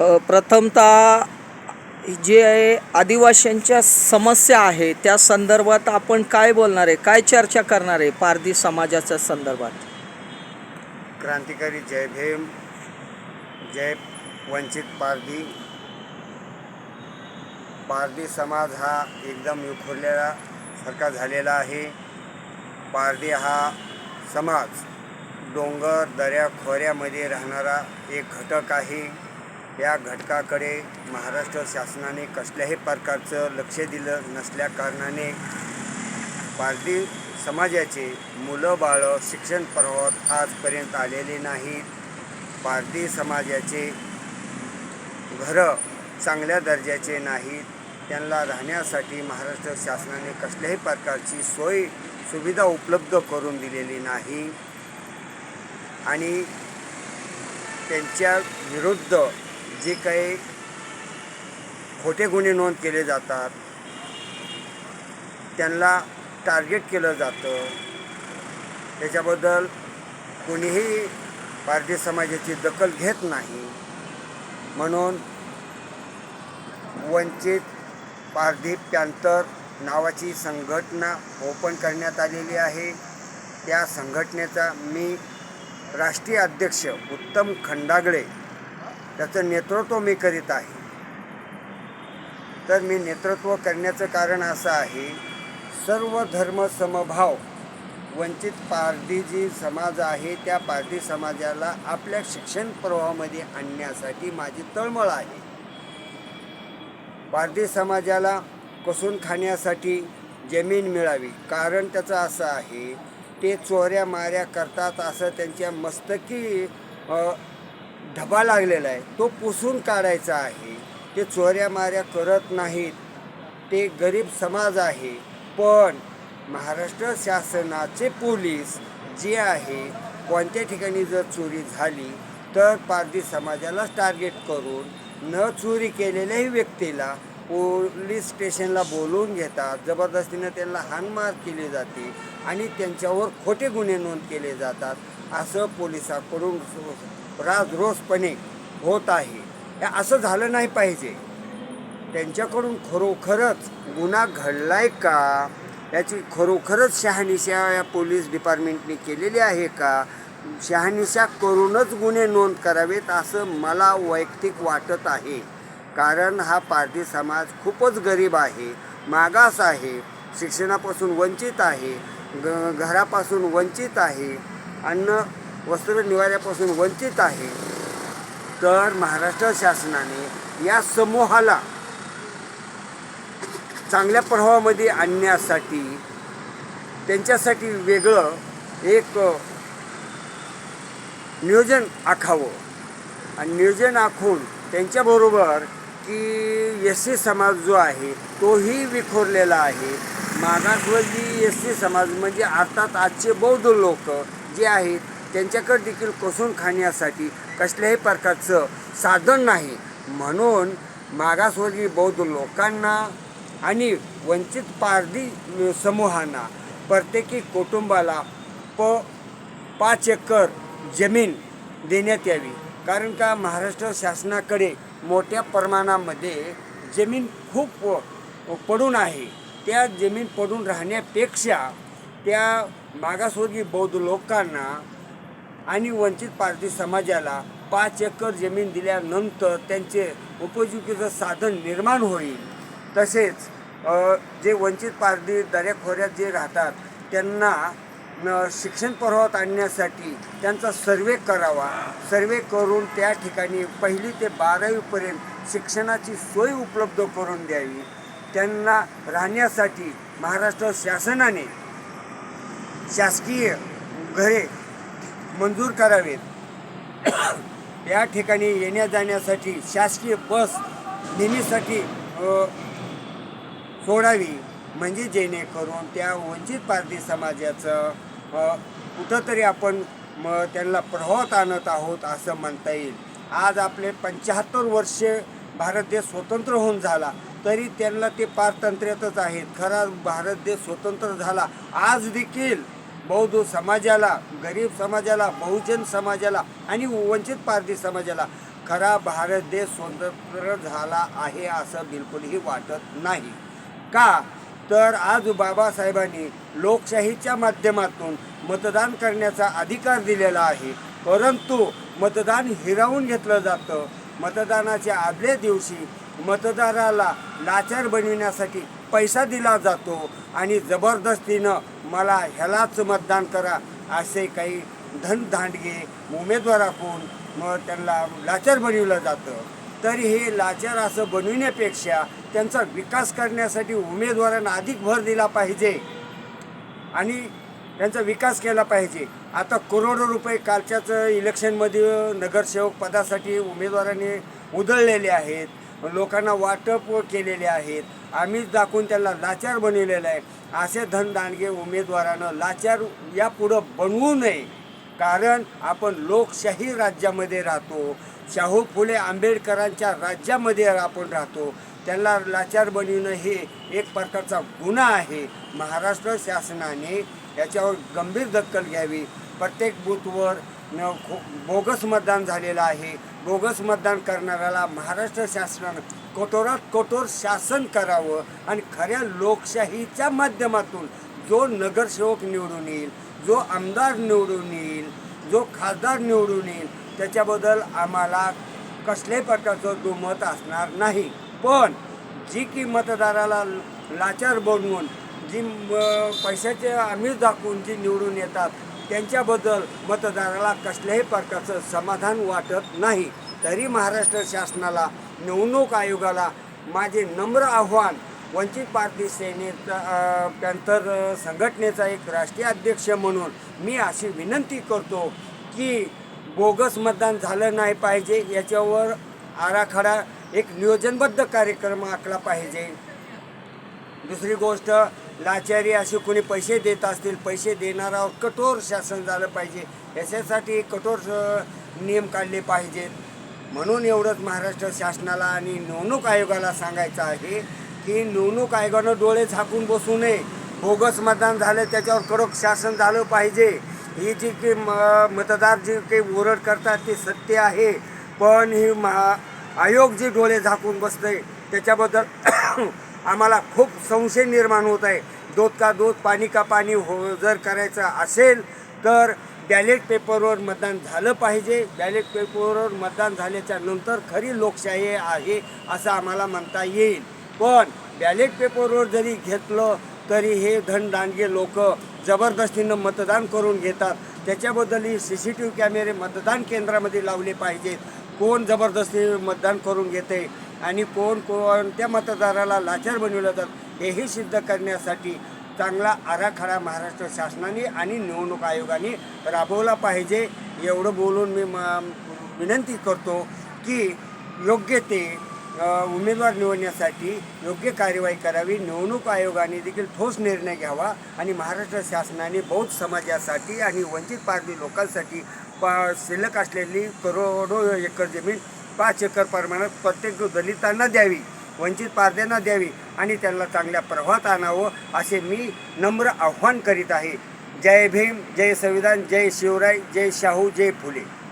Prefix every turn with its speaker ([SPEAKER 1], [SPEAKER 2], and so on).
[SPEAKER 1] प्रथमतः जे आहे आदिवासींच्या समस्या आहे त्या संदर्भात आपण काय बोलणार आहे? काय चर्चा करणार आहे पारधी समाजाच्या संदर्भात?
[SPEAKER 2] क्रांतिकारी जय भीम जय वंचित पारधी. पारधी समाज हा एकदम विखुरलेला सारखा झालेला आहे. पारधी हा समाज डोंगर दऱ्या खोऱ्यामध्ये राहणारा एक घटक आहे. या घटकाकडे महाराष्ट्र शासनाने कसल्याही प्रकारचं लक्ष दिलं नसल्या कारणाने पारधी समाजाचे मुलं बाळं शिक्षण पर्वत आजपर्यंत आलेले नाहीत. पारधी समाजाचे घरं चांगल्या दर्जाचे नाहीत. त्यांना राहण्यासाठी महाराष्ट्र शासनाने कसल्याही प्रकारची सोय सुविधा उपलब्ध करून दिलेली नाही. आणि त्यांच्या विरुद्ध जे काही खोटे गुन्हे नोंद केले जातात त्यांना टार्गेट केलं जातं. त्याच्याबद्दल कोणीही भारतीय समाजाची दखल घेत नाही. म्हणून वंचित पारदीप पॅन्थर नावाची संघटना ओपन करण्यात आलेली आहे. त्या संघटनेचा मी राष्ट्रीय अध्यक्ष उत्तम खंडागळे त्याचं नेतृत्व मी करीत आहे. तर मी नेतृत्व करण्याचं कारण असं आहे सर्व धर्म समभाव वंचित पारधी जी समाज आहे त्या पारधी समाजाला आपल्या शिक्षण प्रवाहामध्ये आणण्यासाठी माझी तळमळ आहे. पारधी समाजाला कसून खाण्यासाठी जमीन मिळावी कारण त्याचं असं आहे ते चोऱ्या माऱ्या करतात असं त्यांच्या मस्तकी ढबा लागलेला आहे. तो पुसून काढायचा आहे. ते चोऱ्या माऱ्या करत नाहीत. ते गरीब समाज आहे. पण महाराष्ट्र शासनाचे पोलीस जे आहे कोणत्या ठिकाणी जर चोरी झाली तर पारधी समाजालाच टार्गेट करून न चोरी केलेल्याही व्यक्तीला पोलीस स्टेशनला बोलवून घेतात. जबरदस्तीनं त्यांना हानमार केली जाते आणि त्यांच्यावर खोटे गुन्हे नोंद केले जातात. असं पोलिसाकडून राजरोसपणे होत आहे. हे असं झालं नाही पाहिजे. त्यांच्याकडून खरोखरच गुन्हा घडलाय का? याची खरोखरच शहानिशा या पोलीस डिपार्टमेंटने केलेली आहे का? शहानिशा करूनच गुन्हे नोंद करावेत असं मला वैयक्तिक वाटत आहे. कारण हा पारधी समाज खूपच गरीब आहे मागास आहे शिक्षणापासून वंचित आहे ग घरापासून वंचित आहे. अन्न वस्त्र निवाऱ्यापासून वंचित आहे तर महाराष्ट्र शासनाने या समूहाला चांगल्या प्रवाहामध्ये आणण्यासाठी त्यांच्यासाठी वेगळं एक नियोजन आखावं. आणि नियोजन आखून त्यांच्याबरोबर की एस सी समाज जो आहे तोही विखोरलेला आहे. मागासवर्गीय एस सी समाज म्हणजे अर्थात आजचे बौद्ध लोक जे आहेत त्यांच्याकडे देखील कसून खाण्यासाठी कसल्याही प्रकारचं साधन नाही. म्हणून मागासवर्गीय बौद्ध लोकांना आणि वंचित पारधी समूहांना प्रत्येकी कुटुंबाला प पाच एकर जमीन देण्यात यावी. कारण का महाराष्ट्र शासनाकडे मोठ्या प्रमाणामध्ये जमीन खूप पडून आहे. त्या जमीन पडून राहण्यापेक्षा त्या मागासवर्गीय बौद्ध लोकांना आणि वंचित पारधी समाजाला पाच एकर जमीन दिल्यानंतर त्यांचे उपजीविकेचं साधन निर्माण होईल. तसेच जे वंचित पारधी दऱ्याखोऱ्यात जे राहतात त्यांना शिक्षण पर्वत आणण्यासाठी त्यांचा सर्वे करावा. सर्वे करून त्या ठिकाणी पहिली ते बारावीपर्यंत शिक्षणाची सोय उपलब्ध करून द्यावी. त्यांना राहण्यासाठी महाराष्ट्र शासनाने शासकीय घरे मंजूर करावेत. या ठिकाणी येण्या जाण्यासाठी शासकीय बस नेहमीसाठी सोडावी. म्हणजे जेणेकरून त्या वंचित पारधी समाजाचं कुठंतरी आपण मग त्यांना प्रभावात आणत आहोत असं म्हणता येईल. आज आपले पंच्याहत्तर वर्षे भारत देश स्वतंत्र होऊन झाला तरी त्यांना ते पारतंत्र्यातच आहेत. खरा भारत देश स्वतंत्र झाला. आज देखील बौद्ध समाजाला गरीब समाजाला बहुजन समाजाला आणि वंचित पारधी समाजाला खरा भारत देश स्वतंत्र झाला आहे असं बिलकुलही वाटत नाही. का? तर आज बाबासाहेबांनी लोकशाहीच्या माध्यमातून मतदान करण्याचा अधिकार दिलेला आहे. परंतु मतदान हिरावून घेतलं जातं. मतदानाच्या आदल्या दिवशी मतदाराला लाचार बनविण्यासाठी पैसा दिला जातो आणि जबरदस्तीनं मला ह्यालाच मतदान करा असे काही धनधांडगे उमेदवाराकडून मग त्यांना लाचार बनविलं जातं. तर हे लाचार असं बनविण्यापेक्षा त्यांचा विकास करण्यासाठी उमेदवारांना अधिक भर दिला पाहिजे आणि त्यांचा विकास केला पाहिजे. आता करोडो रुपये कालच्याच इलेक्शनमध्ये नगरसेवक पदासाठी उमेदवारांनी उधळलेले आहेत. लोकांना वाटप केलेले आहेत. आम्हीच दाखवून त्यांना लाचार बनवलेलं आहे असे धनदानगे उमेदवारानं लाचार यापुढं बनवू नये. कारण आपण लोकशाही राज्यामध्ये राहतो. शाहू फुले आंबेडकरांच्या राज्यामध्ये आपण राहतो. त्यांना लाचार बनविणं हे एक प्रकारचा गुन्हा आहे. महाराष्ट्र शासनाने याच्यावर गंभीर दखल घ्यावी. प्रत्येक बूथवर न खो- बोगस मतदान झालेलं आहे. बोगस मतदान करणाऱ्याला महाराष्ट्र शासनानं कठोरात कठोर शासन करावं आणि खऱ्या लोकशाहीच्या माध्यमातून जो नगरसेवक निवडून येईल जो आमदार निवडून येईल जो खासदार निवडून येईल त्याच्याबद्दल आम्हाला कसल्याही प्रकारचं दुमत असणार नाही. पण जी की मतदाराला लाचार बनवून जी पैशाचे आम्हीच दाखवून जी निवडून येतात त्यांच्याबद्दल मतदाराला कसल्याही प्रकारचं समाधान वाटत नाही. तरी महाराष्ट्र शासनाला निवडणूक आयोगाला माझे नम्र आव्हान वंचित पार्टी सेनेचा अ, पॅन्थर संघटनेचा एक राष्ट्रीय अध्यक्ष म्हणून मी अशी विनंती करतो की बोगस मतदान झालं नाही पाहिजे याच्यावर आराखडा एक नियोजनबद्ध कार्यक्रम आखला पाहिजे. दुसरी गोष्ट लाचारी असे कोणी पैसे देत असतील पैसे देणारावर कठोर शासन झालं पाहिजे. याच्यासाठी कठोर नियम काढले पाहिजेत. म्हणून एवढंच महाराष्ट्र शासनाला आणि निवडणूक आयोगाला सांगायचं आहे की निवडणूक आयोगानं डोळे झाकून बसू नये. बोगस मतदान झालं त्याच्यावर कडक शासन झालं पाहिजे. ही जी की म- मतदार जी काही ओरड करतात ते सत्य आहे. पण ही महा आयोग जी डोळे झाकून बसतंय त्याच्याबद्दल आम्हाला खूप संशय निर्माण होत आहे. दूध का दूध पाणी का पाणी हो जर करायचं असेल तर बॅलेट पेपरवर मतदान झालं पाहिजे. बॅलेट पेपरवर मतदान झाल्याच्यानंतर खरी लोकशाही आहे असं आम्हाला म्हणता येईल. पण बॅलेट पेपरवर जरी घेतलं तरी हे धनदांडगे लोक जबरदस्तीनं मतदान करून घेतात. त्याच्याबद्दलही सी सी टी व्ही कॅमेरे मतदान केंद्रामध्ये लावले पाहिजेत. कोण जबरदस्ती मतदान करून घेते? आणि कोण कोणत्या मतदाराला लाचार बनवलं जातं हेही सिद्ध करण्यासाठी चांगला आराखडा महाराष्ट्र शासनाने आणि निवडणूक आयोगाने राबवला पाहिजे. एवढं बोलून मी म- विनंती करतो की योग्य ते उमेदवार निवडण्यासाठी योग्य कार्यवाही करावी. निवडणूक आयोगाने देखील ठोस निर्णय घ्यावा आणि महाराष्ट्र शासनाने बौद्ध समाजासाठी आणि वंचित पारधी लोकांसाठी पा शिल्लक असलेली करोडो एकर जमीन पाच एकर प्रमाणात प्रत्येक दलितांना द्यावी वंचित पारद्यांना द्यावी आणि त्यांना चांगल्या प्रवाहात आणावं असे मी नम्र आव्हान करीत आहे. जय भीम जय संविधान जय शिवराय जय शाहू जय फुले.